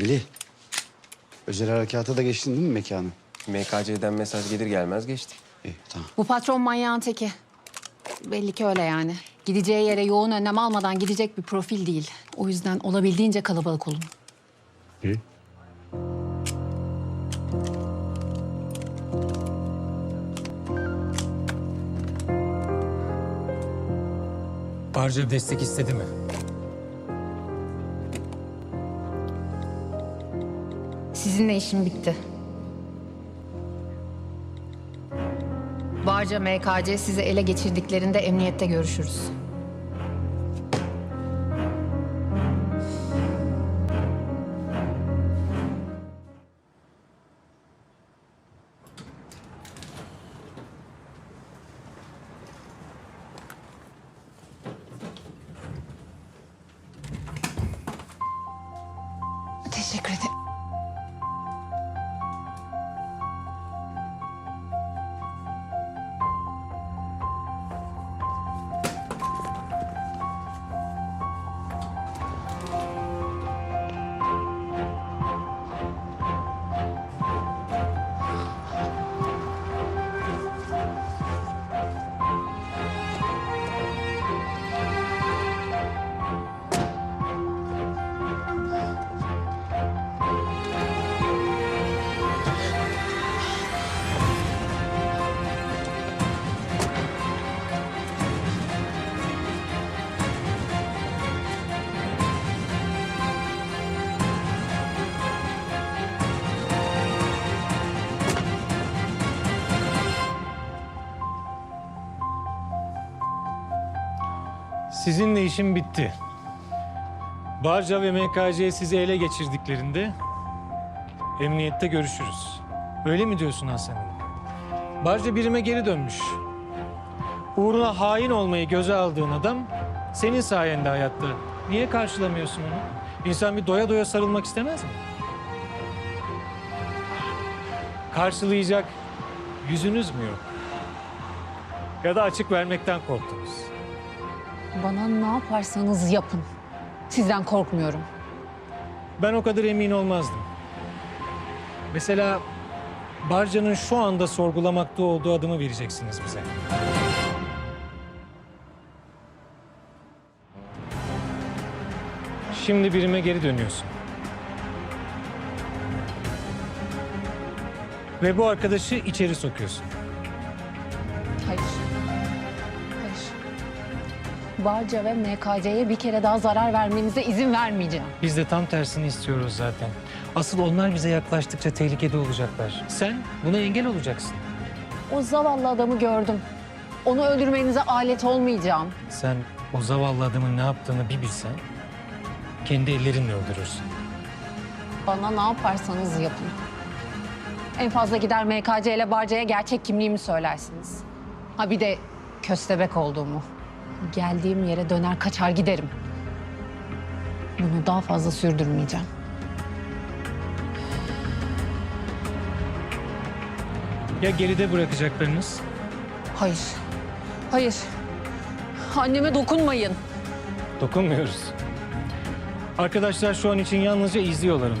Melih. Özel harekata da geçtin değil mi mekanı? MKC'den mesaj gelir gelmez geçti. İyi tamam. Bu patron manyağın teki. Belli ki öyle yani. Gideceği yere yoğun önlem almadan gidecek bir profil değil. O yüzden olabildiğince kalabalık olun. İyi. Barca destek istedi mi? Sizinle işim bitti. Barca MKC sizi ele geçirdiklerinde emniyette görüşürüz. Sizinle işim bitti. Barca ve MKC sizi ele geçirdiklerinde emniyette görüşürüz. Öyle mi diyorsun Hasan? Barca birime geri dönmüş. Uğruna hain olmayı göze aldığın adam senin sayende hayatta. Niye karşılamıyorsun onu? İnsan bir doya doya sarılmak istemez mi? Karşılayacak yüzünüz mü yok? Ya da açık vermekten korktunuz. Bana ne yaparsanız yapın. Sizden korkmuyorum. Ben o kadar emin olmazdım. Mesela Barca'nın şu anda sorgulamakta olduğu adımı vereceksiniz bize. Şimdi birime geri dönüyorsun. Ve bu arkadaşı içeri sokuyorsun. Barca ve MKC'ye bir kere daha zarar vermenize izin vermeyeceğim. Biz de tam tersini istiyoruz zaten. Asıl onlar bize yaklaştıkça tehlikede olacaklar. Sen buna engel olacaksın. O zavallı adamı gördüm. Onu öldürmenize alet olmayacağım. Sen o zavallı adamın ne yaptığını bir bilsen... ...kendi ellerinle öldürürsün. Bana ne yaparsanız yapın. En fazla gider MKC ile Barca'ya gerçek kimliğimi söylersiniz. Ha bir de köstebek olduğumu. Geldiğim yere döner kaçar giderim. Bunu daha fazla sürdürmeyeceğim. Ya geride bırakacaklarınız? Hayır. Hayır. Anneme dokunmayın. Dokunmuyoruz. Arkadaşlar şu an için yalnızca izliyorlar onu.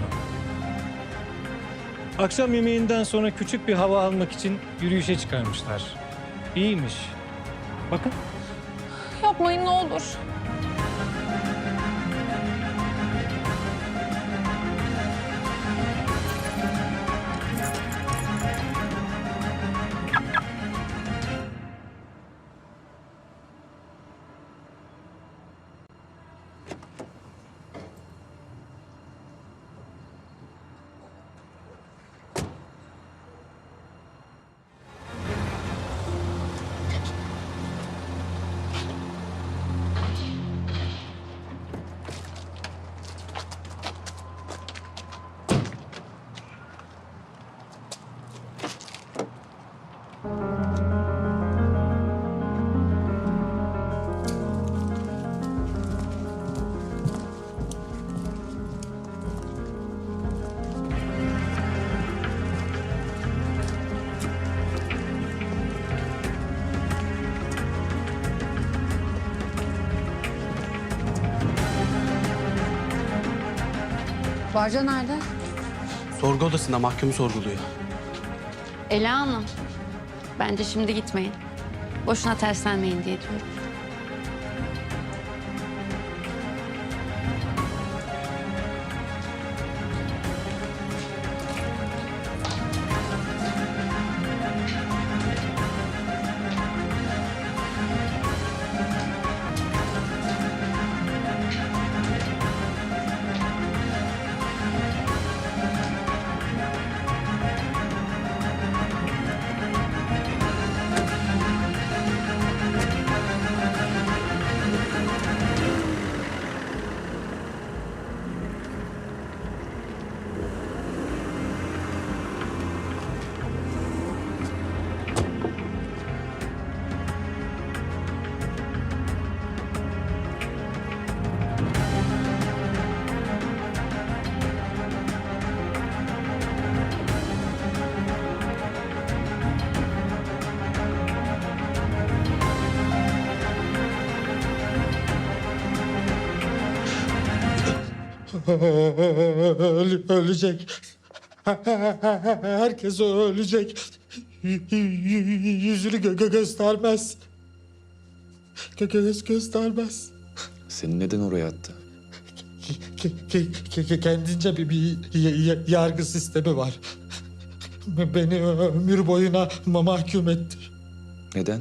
Akşam yemeğinden sonra küçük bir hava almak için yürüyüşe çıkarmışlar. İyiymiş. Bakın. Yapmayın ne olur. Barca nerede? Sorgu odasında mahkumu sorguluyor. Ela Hanım, bence şimdi gitmeyin. Boşuna terslenmeyin diye diyorum. Öl- ölecek. Herkes ölecek. Yüzünü gö- gö- göstermez. Gö- gö- göstermez. Seni neden oraya attı? Ke- ke- ke- ke- Kendince bir, bir yargı sistemi var. Beni ömür boyuna ma- mahkum etti. Neden?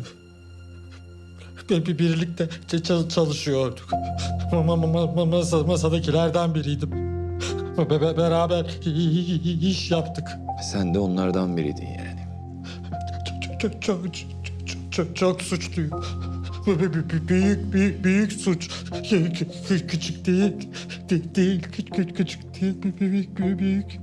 Bir, bir birlikte çalışıyorduk. Ma- ma- ma- ma- masa- masadakilerden biriydim. Be- be- Beraber iş yaptık. Sen de onlardan biriydin yani. Çok çok çok çok, çok, çok suçluyum. Büyük büyük büyük suç. Kü- kü- kü- Küçük değil. de- Değil küçük küçük değil. Büyük. büyük.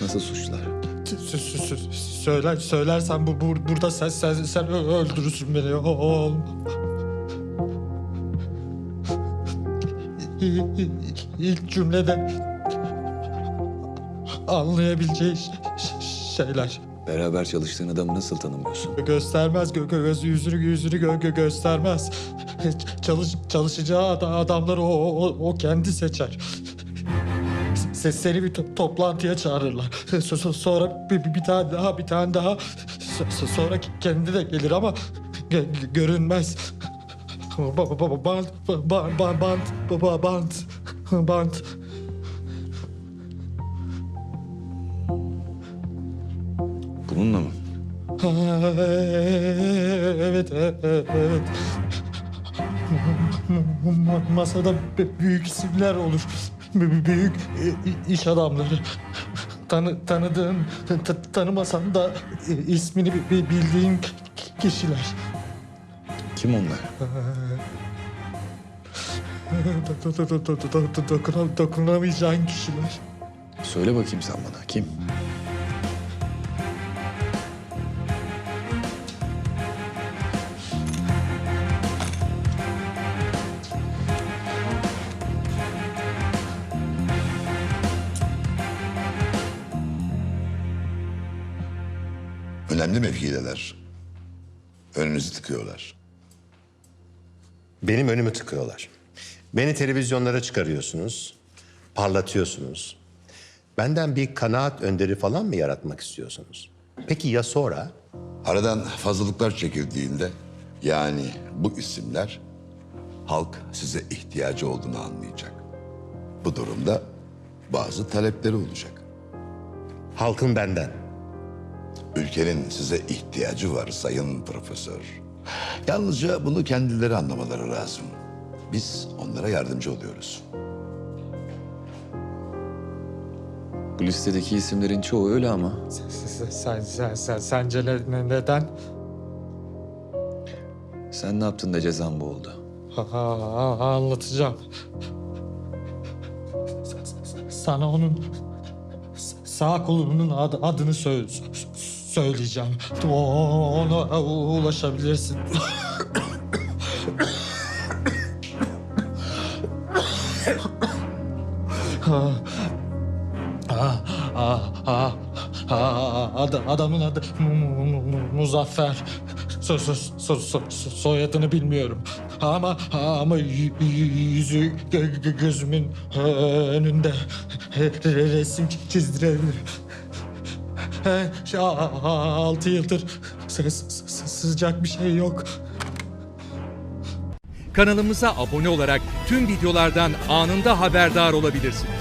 Nasıl suçlar? Sö- sö- sö- Söyler söylersen bu, bu burada sen sen sen öldürürsün beni oğlum. İlk cümlede anlayabileceği şeyler. Beraber çalıştığın adamı nasıl tanımıyorsun? Göstermez gö gö- göz yüzünü yüzünü gö gö göstermez. Çalış çalışacağı ad- adamları o, o, o kendi seçer. Se seni bir to- toplantıya çağırırlar. So- so- sonra bir, bir, tane daha bir tane daha. So- so- sonra kendi de gelir ama gö- görünmez. Ba- ba- ba- Bant, ba- ba- ba- bant, ba- ba- bant, bant. Bununla mı? Ha, Evet, evet, evet. Ma- Masada b- büyük isimler olur. Büyük e, iş adamları. Tanı, tanıdığın, ta- tanımasan da e, ismini bi- bi- bildiğin kişiler. Kim onlar? Do- do- do- do- do- do- do- dokuna- Dokunamayacağın kişiler. Söyle bakayım sen bana. Kim? Önemli mevkideler. Önünüzü tıkıyorlar. Benim önümü tıkıyorlar. Beni televizyonlara çıkarıyorsunuz, parlatıyorsunuz. Benden bir kanaat önderi falan mı yaratmak istiyorsunuz? Peki ya sonra? Aradan fazlalıklar çekildiğinde yani bu isimler halk size ihtiyacı olduğunu anlayacak. Bu durumda bazı talepleri olacak. Halkın benden. Ülkenin size ihtiyacı var sayın profesör. Yalnızca bunu kendileri anlamaları lazım. Biz onlara yardımcı oluyoruz. Bu listedeki isimlerin çoğu öyle ama. Sen, sen, sen, sen, sence ne- ne- neden? Sen ne yaptın da cezan bu oldu? Ha, ha, anlatacağım. Sana onun sağ kolunun ad- adını sö- söyleyeceğim. Ona ulaşabilirsin. Ha, ha, ha, ha, ad- adamın adı Mu- Mu- Mu- Muzaffer. So, so, so, so- so- soyadını bilmiyorum. Ama ama yüzü gö- gö- gözümün önünde. re- resim çizdirebilirim. He, a- altı yıldır sı- sı- sı- sıcak bir şey yok. Kanalımıza abone olarak tüm videolardan anında haberdar olabilirsiniz.